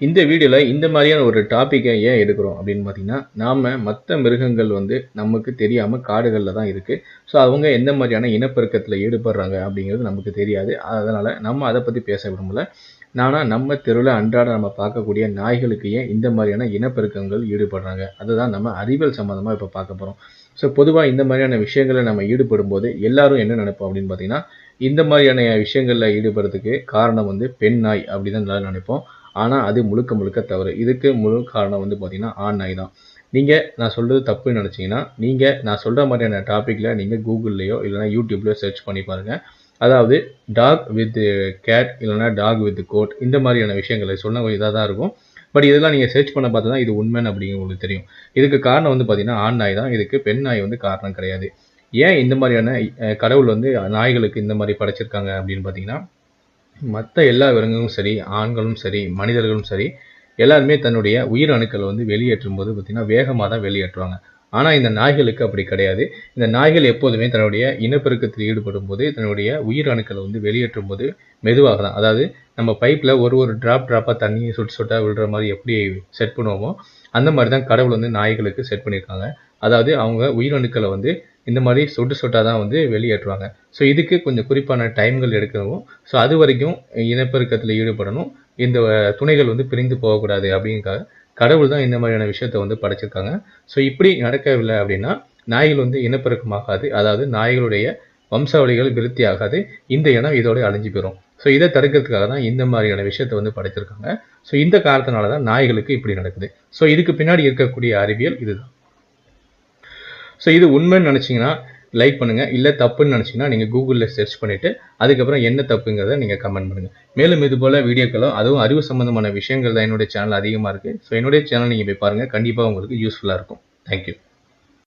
இந்த வீடியோவில் இந்த மாதிரியான ஒரு டாப்பிக்கை ஏன் எடுக்கிறோம் அப்படின்னு பார்த்தீங்கன்னா நாம் மற்ற மிருகங்கள் வந்து நமக்கு தெரியாமல் காடுகளில் தான் இருக்குது ஸோ அவங்க எந்த மாதிரியான இனப்பெருக்கத்தில் ஈடுபடுறாங்க அப்படிங்கிறது நமக்கு தெரியாது. அதனால் நம்ம அதை பற்றி பேச விரும்பல. நானா நம்ம தெருவில் அன்றாட நம்ம பார்க்கக்கூடிய நாய்களுக்கு ஏன் இந்த மாதிரியான இனப்பெருக்கங்கள் ஈடுபடுறாங்க? அதுதான் நம்ம அறிவியல் சம்மந்தமாக இப்போ பார்க்க போகிறோம் ஸோ பொதுவாக இந்த மாதிரியான விஷயங்களை நம்ம ஈடுபடும் போது எல்லாரும் என்ன நினைப்போம் அப்படின்னு பார்த்தீங்கன்னா இந்த மாதிரியான விஷயங்களில் ஈடுபடுறதுக்கு காரணம் வந்து பெண் நாய் அப்படி தான் நினைப்போம். ஆனால் அது முழுக்க முழுக்க தவறு. இதுக்கு முழு காரணம் வந்து பார்த்தீங்கன்னா ஆண் நாய் தான். நீங்கள் நான் சொல்கிறது தப்புன்னு நினச்சிங்கன்னா நீங்கள் நான் சொல்கிற மாதிரியான டாப்பிக்கில் நீங்கள் கூகுள்லேயோ இல்லைனா யூடியூப்லேயோ சர்ச் பண்ணி பாருங்கள் அதாவது டாக் வித் கேட் இல்லைனா டாக் வித் கோட் இந்த மாதிரியான விஷயங்களை சொன்ன இதாக தான் இருக்கும். பட் இதெல்லாம் நீங்கள் சர்ச் பண்ண பார்த்து தான் இது உண்மைன்னு அப்படிங்கிறது உங்களுக்கு தெரியும். இதுக்கு காரணம் வந்து பார்த்தீங்கன்னா ஆண் நாய் தான். இதுக்கு பெண் நாய் வந்து காரணம் கிடையாது. ஏன் இந்த மாதிரியான கடவுள் வந்து நாய்களுக்கு இந்த மாதிரி படைச்சிருக்காங்க அப்படின்னு பார்த்தீங்கன்னா மற்ற எல்லா விலங்குகளும் சரி ஆண்களும் சரி மனிதர்களும் சரி எல்லாருமே தன்னுடைய உயிர் அணுக்களை வந்து வெளியேற்றும் போது பார்த்திங்கன்னா வேகமாக தான் வெளியேற்றுவாங்க. ஆனால் இந்த நாய்களுக்கு அப்படி கிடையாது. இந்த நாய்கள் எப்போதுமே தன்னுடைய இனப்பெருக்கத்தில் ஈடுபடும் போது தன்னுடைய உயிர் அணுக்களை வந்து வெளியேற்றும் போது மெதுவாக தான். அதாவது நம்ம பைப்பில் ஒரு ஒரு ட்ராப் ட்ராப்பாக தண்ணியை சுட்டு சொட்டாக விழுற மாதிரி எப்படி செட் பண்ணுவோமோ அந்த மாதிரி தான் கடவுள் வந்து நாய்களுக்கு செட் பண்ணியிருக்காங்க. அதாவது அவங்க உயிரணுக்களை வந்து இந்த மாதிரி சொட்டு சொட்டாக தான் வந்து வெளியேற்றுவாங்க. ஸோ இதுக்கு கொஞ்சம் குறிப்பான டைம்கள் எடுக்கணும். ஸோ அது வரைக்கும் இனப்பெருக்கத்தில் ஈடுபடணும். இந்த துணைகள் வந்து பிரிந்து போகக்கூடாது அப்படிங்கிறக்காக கடவுள் தான் இந்த மாதிரியான விஷயத்தை வந்து படைச்சிருக்காங்க. ஸோ இப்படி நடக்கவில்லை அப்படின்னா நாய்கள் வந்து இனப்பெருக்கமாகாது. அதாவது நாய்களுடைய வம்சாவளிகள் விருத்தி ஆகாது இந்த இனம் இதோட அழிஞ்சு போயிடும் ஸோ இதை தடுக்கிறதுக்காக தான் இந்த மாதிரியான விஷயத்தை வந்து படைச்சிருக்காங்க. ஸோ இந்த காரணத்தினால தான் நாய்களுக்கு இப்படி நடக்குது. ஸோ இதுக்கு பின்னாடி இருக்கக்கூடிய அறிவியல் இதுதான். ஸோ இது உண்மைன்னு நினச்சிங்கன்னா லைக் பண்ணுங்கள் இல்லை தப்புன்னு நினச்சிங்கன்னா நீங்கள் கூகுளில் சர்ச் பண்ணிவிட்டு அதுக்கப்புறம் என்ன தப்புங்கிறத நீங்கள் கமெண்ட் பண்ணுங்கள் மேலும் இது போல் வீடியோக்களும் அதுவும் அறிவு சம்மந்தமான விஷயங்கள் தான் என்னுடைய சேனல் அதிகமாக இருக்குது ஸோ என்னுடைய சேனல் நீங்கள் போய் பாருங்கள் கண்டிப்பாக உங்களுக்கு யூஸ்ஃபுல்லாக இருக்கும். தேங்க்யூ